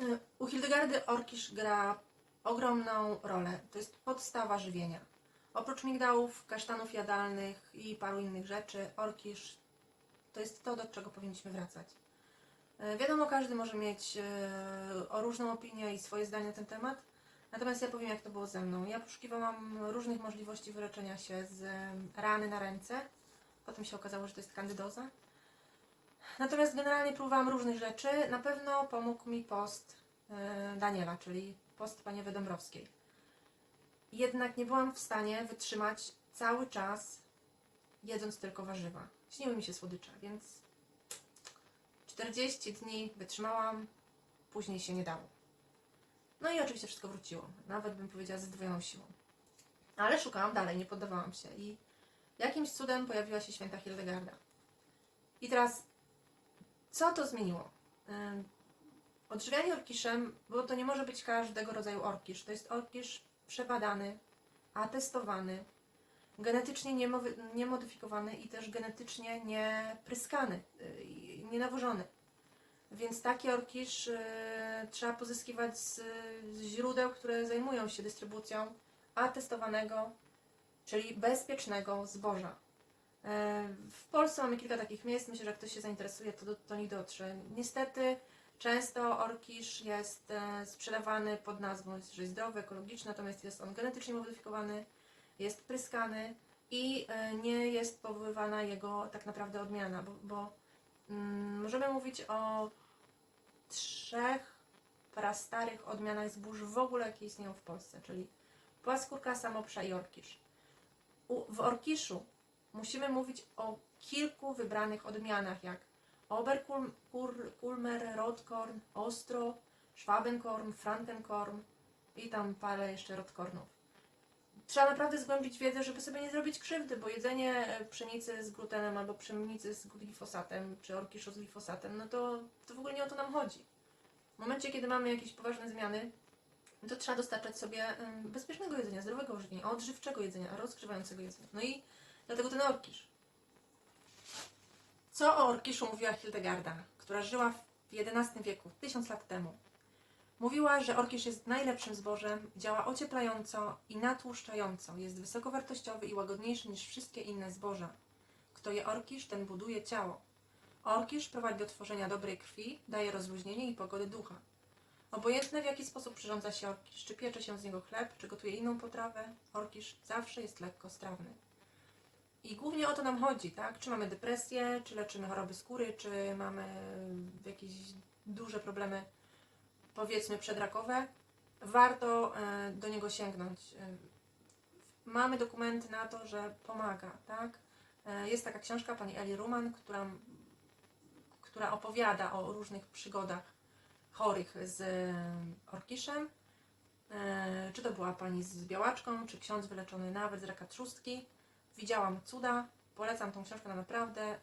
Y, U Hildegardy orkisz gra ogromną rolę. To jest podstawa żywienia. Oprócz migdałów, kasztanów jadalnych i paru innych rzeczy, orkisz to jest to, do czego powinniśmy wracać. Y, Wiadomo, każdy może mieć y, o różną opinię i swoje zdanie na ten temat. Natomiast ja powiem, jak to było ze mną. Ja poszukiwałam różnych możliwości wyleczenia się z rany na ręce. Potem się okazało, że to jest kandydoza. Natomiast generalnie próbowałam różnych rzeczy. Na pewno pomógł mi post e, Daniela, czyli post Paniewy Dąbrowskiej. Jednak nie byłam w stanie wytrzymać cały czas jedząc tylko warzywa. Śniły mi się słodycze, więc 40 dni wytrzymałam, później się nie dało. No i oczywiście wszystko wróciło. Nawet bym powiedziała z zdwojoną siłą. Ale szukałam dalej, nie poddawałam się i jakimś cudem pojawiła się święta Hildegarda. I teraz, co to zmieniło? Ym, Odżywianie orkiszem, bo to nie może być każdego rodzaju orkisz. To jest orkisz przebadany, atestowany, genetycznie niemodyfikowany i też genetycznie niepryskany, i nienawożony. Więc taki orkisz yy, trzeba pozyskiwać z źródeł, które zajmują się dystrybucją atestowanego, czyli bezpiecznego zboża. E, W Polsce mamy kilka takich miejsc. Myślę, że jak ktoś się zainteresuje, to do, do nich dotrze. Niestety często orkisz jest e, sprzedawany pod nazwą, jest zdrowy, ekologiczny, natomiast jest on genetycznie modyfikowany, jest pryskany i e, nie jest powoływana jego tak naprawdę odmiana, bo, bo mm, możemy mówić o trzech prastarych odmianach zbóż w ogóle, jakie istnieją w Polsce, czyli płaskórka, samoprza i orkisz. U, w orkiszu musimy mówić o kilku wybranych odmianach, jak Oberkulmer, Rotkorn, Ostro, Schwabenkorn, Frankenkorn i tam parę jeszcze Rotkornów. Trzeba naprawdę zgłębić wiedzę, żeby sobie nie zrobić krzywdy, bo jedzenie e, pszenicy z glutenem albo pszenicy z glifosatem, czy orkiszu z glifosatem, no to, to w ogóle nie o to nam chodzi. W momencie, kiedy mamy jakieś poważne zmiany, to trzeba dostarczać sobie bezpiecznego jedzenia, zdrowego żywienia, odżywczego jedzenia, rozgrzewającego jedzenia. No i dlatego ten orkisz. Co o orkiszu mówiła Hildegarda, która żyła w XI wieku, tysiąc lat temu? Mówiła, że orkisz jest najlepszym zbożem, działa ocieplająco i natłuszczająco, jest wysokowartościowy i łagodniejszy niż wszystkie inne zboża. Kto je orkisz, ten buduje ciało. Orkisz prowadzi do tworzenia dobrej krwi, daje rozluźnienie i pogody ducha. Obojętne w jaki sposób przyrządza się orkisz, czy piecze się z niego chleb, czy gotuje inną potrawę, orkisz zawsze jest lekko strawny. I głównie o to nam chodzi, tak? Czy mamy depresję, czy leczymy choroby skóry, czy mamy jakieś duże problemy, powiedzmy przedrakowe, warto e, do niego sięgnąć. E, Mamy dokumenty na to, że pomaga, tak? E, Jest taka książka pani Eli Ruman, która, która opowiada o różnych przygodach chorych z orkiszem. Czy to była pani z białaczką, czy ksiądz wyleczony nawet z raka trzustki. Widziałam cuda, polecam tą książkę, ona naprawdę y,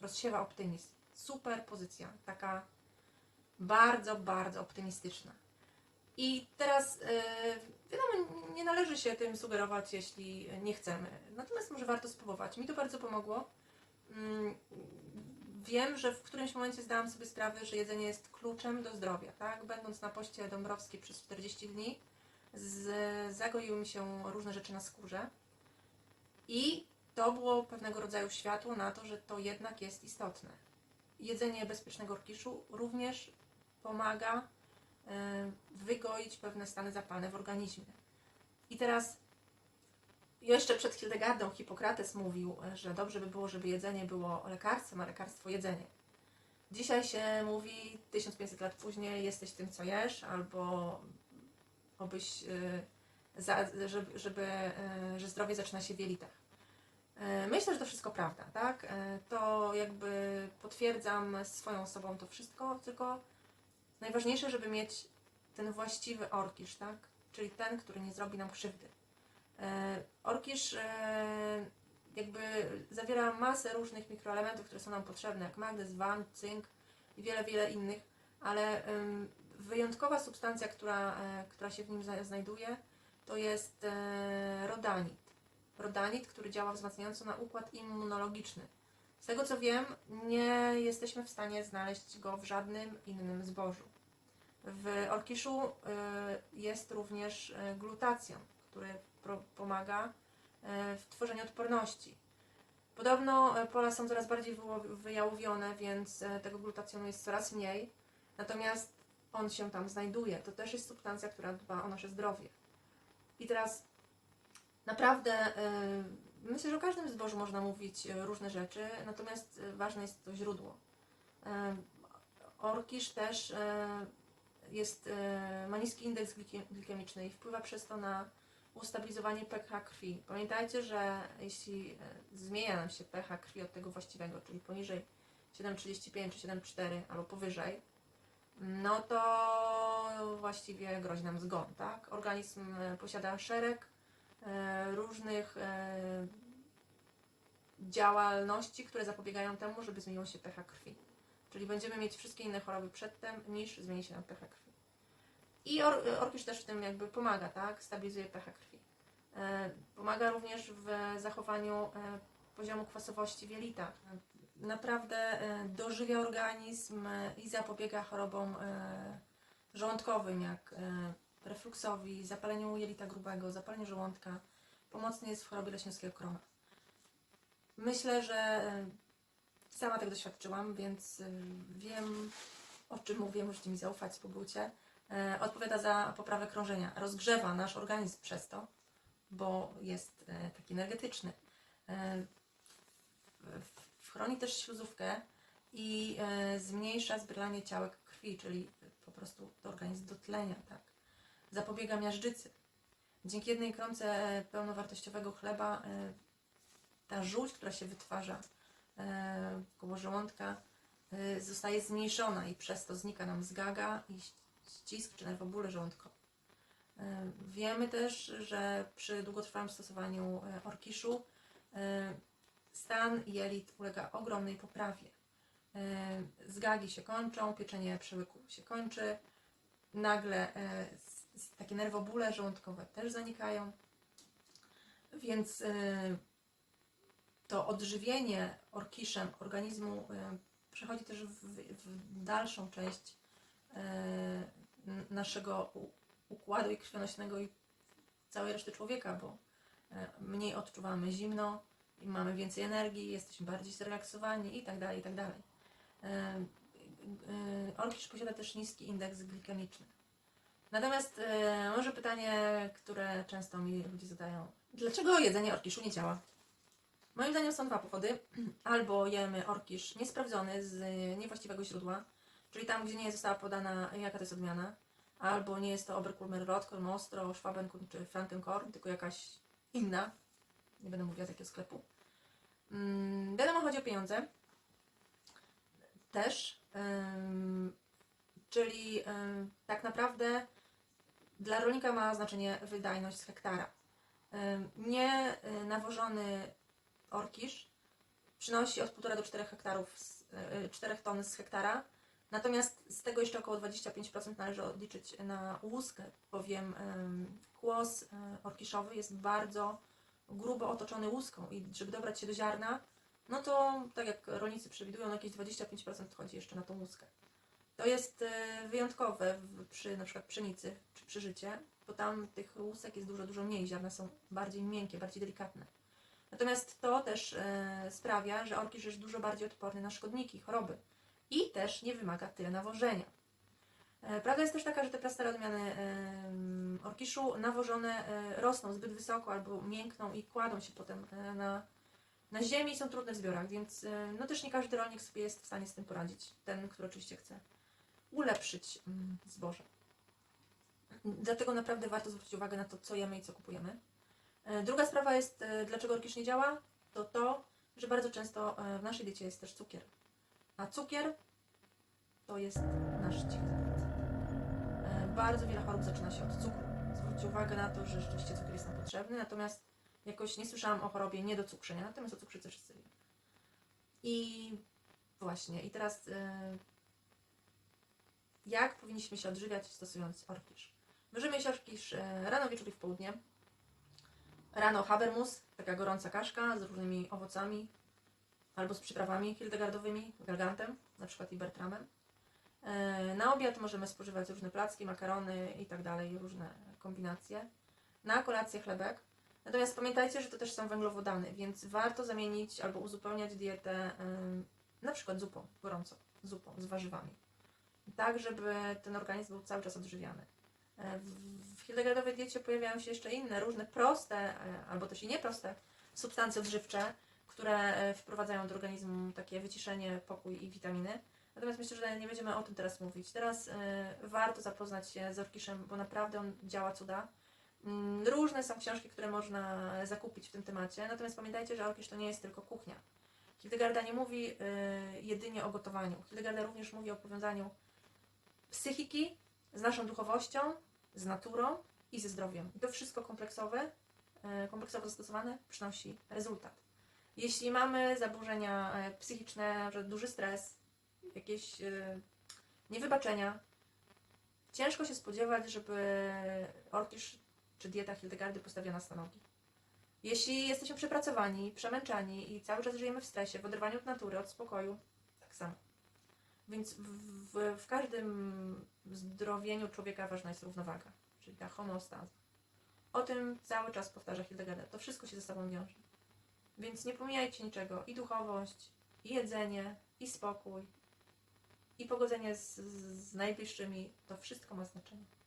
rozsiewa optymizm. Super pozycja, taka bardzo, bardzo optymistyczna. I teraz, y, wiadomo, nie należy się tym sugerować, jeśli nie chcemy. Natomiast może warto spróbować. Mi to bardzo pomogło. Mm, Wiem, że w którymś momencie zdałam sobie sprawę, że jedzenie jest kluczem do zdrowia. Tak? Będąc na poście dąbrowskiej przez 40 dni, zagoiły mi się różne rzeczy na skórze. I to było pewnego rodzaju światło na to, że to jednak jest istotne. Jedzenie bezpiecznego orkiszu również pomaga e, wygoić pewne stany zapalne w organizmie. I teraz jeszcze przed Hildegardą Hipokrates mówił, e, że dobrze by było, żeby jedzenie było lekarstwem, a lekarstwo jedzenie. Dzisiaj się mówi, 1500 lat później, jesteś tym, co jesz, albo obyś, e, za, żeby, żeby, że zdrowie zaczyna się w jelitach. E, Myślę, że to wszystko prawda, tak? E, To jakby potwierdzam swoją osobą to wszystko, tylko najważniejsze, żeby mieć ten właściwy orkisz, tak? Czyli ten, który nie zrobi nam krzywdy. E, Orkisz jakby zawiera masę różnych mikroelementów, które są nam potrzebne, jak magnez, wam, cynk i wiele, wiele innych, ale wyjątkowa substancja, która, która się w nim znajduje, to jest e, rodanit rodanit, który działa wzmacniająco na układ immunologiczny. Z tego co wiem, nie jesteśmy w stanie znaleźć go w żadnym innym zbożu. W orkiszu y, jest również y, glutacjon, który pomaga w tworzeniu odporności. Podobno pola są coraz bardziej wyjałowione, więc tego glutacjonu jest coraz mniej, natomiast on się tam znajduje. To też jest substancja, która dba o nasze zdrowie. I teraz naprawdę y, myślę, że o każdym zbożu można mówić y, różne rzeczy, natomiast y, ważne jest to źródło. Orkisz też jest, ma niski indeks glike- glikemiczny i wpływa przez to na ustabilizowanie pH krwi. Pamiętajcie, że jeśli zmienia nam się pH krwi od tego właściwego, czyli poniżej 7,35 czy 7,4 albo powyżej, no to właściwie grozi nam zgon, tak? Organizm y, posiada szereg y, różnych y, działalności, które zapobiegają temu, żeby zmieniło się pH krwi. Czyli będziemy mieć wszystkie inne choroby przedtem, niż zmieni się nam pH krwi. I or, też w tym jakby pomaga, tak? Stabilizuje pH krwi. E, pomaga również w zachowaniu e, poziomu kwasowości w jelitach. Naprawdę e, dożywia organizm e, i zapobiega chorobom e, żołądkowym, jak e, refluksowi, zapaleniu jelita grubego, zapaleniu żołądka. Pomocny jest w chorobie leśniowskiego krona. Myślę, że e, sama tego doświadczyłam, więc y, wiem o czym mówię, możecie mi zaufać po bucie. E, odpowiada za poprawę krążenia, rozgrzewa nasz organizm przez to, bo jest e, taki energetyczny. E, chroni też śluzówkę i e, zmniejsza zbieranie ciałek krwi, czyli po prostu organizm do tlenia, tak. Zapobiega miażdżycy. Dzięki jednej kromce e, pełnowartościowego chleba e, ta żółć, która się wytwarza e, koło żołądka, zostaje zmniejszona i przez to znika nam zgaga i ścisk czy nerwobóle żołądkowe. E, Wiemy też, że przy długotrwałym stosowaniu orkiszu stan jelit ulega ogromnej poprawie. E, Zgagi się kończą, pieczenie przełyku się kończy, nagle e, takie nerwobóle żołądkowe też zanikają, więc e, to odżywienie orkiszem organizmu przechodzi też w, w dalszą część naszego układu i krwionośnego i całej reszty człowieka, bo mniej odczuwamy zimno, mamy więcej energii, jesteśmy bardziej zrelaksowani i tak dalej, i tak dalej. E, e, Orkisz posiada też niski indeks glikemiczny. Natomiast e, może pytanie, które często mi ludzie zadają. Dlaczego jedzenie orkiszu nie działa? Moim zdaniem są dwa powody. Albo jemy orkisz niesprawdzony z niewłaściwego źródła, czyli tam, gdzie nie została podana jaka to jest odmiana, albo nie jest to Oberkulmer Rotkorn, Ostro, Schwabenkun czy Frankenkorn, tylko jakaś inna. Nie będę mówiła z jakiego sklepu. Mm, wiadomo, chodzi o pieniądze. Też. Czyli tak naprawdę dla rolnika ma znaczenie wydajność z hektara. Nie y, nawożony orkisz przynosi od 1,5 do 4 hektarów, z, y, 4 ton z hektara, natomiast z tego jeszcze około 25% należy odliczyć na łuskę, bowiem kłos orkiszowy jest bardzo grubo otoczony łuską i żeby dobrać się do ziarna, no to tak jak rolnicy przewidują, jakieś 25% chodzi jeszcze na tą łuskę. To jest y, wyjątkowe przy na przykład pszenicy czy przy życie, bo tam tych łusek jest dużo, dużo mniej, ziarna są bardziej miękkie, bardziej delikatne. Natomiast to też e, sprawia, że orkisz jest dużo bardziej odporny na szkodniki, choroby i też nie wymaga tyle nawożenia. E, Prawda jest też taka, że te prastare odmiany orkiszu nawożone e, rosną zbyt wysoko albo miękną i kładą się potem e, na, na ziemi są trudne w zbiorach, więc e, no też nie każdy rolnik sobie jest w stanie z tym poradzić. Ten, który oczywiście chce ulepszyć mm, zboże. Dlatego naprawdę warto zwrócić uwagę na to, co jemy i co kupujemy. E, Druga sprawa jest, e, dlaczego orkisz nie działa, to to, że bardzo często w naszej diecie jest też cukier. A cukier to jest nasz cichy. Bardzo wiele chorób zaczyna się od cukru. Zwróćcie uwagę na to, że rzeczywiście cukier jest nam potrzebny, natomiast jakoś nie słyszałam o chorobie niedocukrzenia, natomiast o cukrzycy wszyscy wiemy. I właśnie, i teraz e, jak powinniśmy się odżywiać stosując orkisz? Możemy jeść orkisz e, rano, wieczór i w południe. Rano habermus, taka gorąca kaszka z różnymi owocami albo z przyprawami hildegardowymi, galgantem, na przykład i bertramem. E, Na obiad możemy spożywać różne placki, makarony i tak dalej, różne kombinacje. Na kolację chlebek. Natomiast pamiętajcie, że to też są węglowodany, więc warto zamienić albo uzupełniać dietę na przykład zupą, gorącą zupą z warzywami. Tak, żeby ten organizm był cały czas odżywiany. E, W Hildegardowej diecie pojawiają się jeszcze inne, różne proste, e, albo też i nieproste substancje odżywcze, które e, wprowadzają do organizmu takie wyciszenie, pokój i witaminy. Natomiast myślę, że nie będziemy o tym teraz mówić. Teraz warto zapoznać się z orkiszem, bo naprawdę on działa cuda. Mm, Różne są książki, które można zakupić w tym temacie, natomiast pamiętajcie, że orkisz to nie jest tylko kuchnia. Hildegarda nie mówi y, jedynie o gotowaniu. Hildegarda również mówi o powiązaniu psychiki z naszą duchowością, z naturą i ze zdrowiem. I to wszystko kompleksowe, y, kompleksowo zastosowane przynosi rezultat. Jeśli mamy zaburzenia e, psychiczne, duży stres, jakieś y, niewybaczenia, ciężko się spodziewać, żeby orkisz czy dieta Hildegardy postawiła nas na nogi. Jeśli jesteśmy przepracowani, przemęczani i cały czas żyjemy w stresie, w oderwaniu od natury, od spokoju, tak samo. Więc w, w, w każdym zdrowieniu człowieka ważna jest równowaga, czyli ta homeostaza. O tym cały czas powtarza Hildegarda. To wszystko się ze sobą wiąże. Więc nie pomijajcie niczego. I duchowość, i jedzenie, i spokój, i pogodzenie z, z najbliższymi. To wszystko ma znaczenie.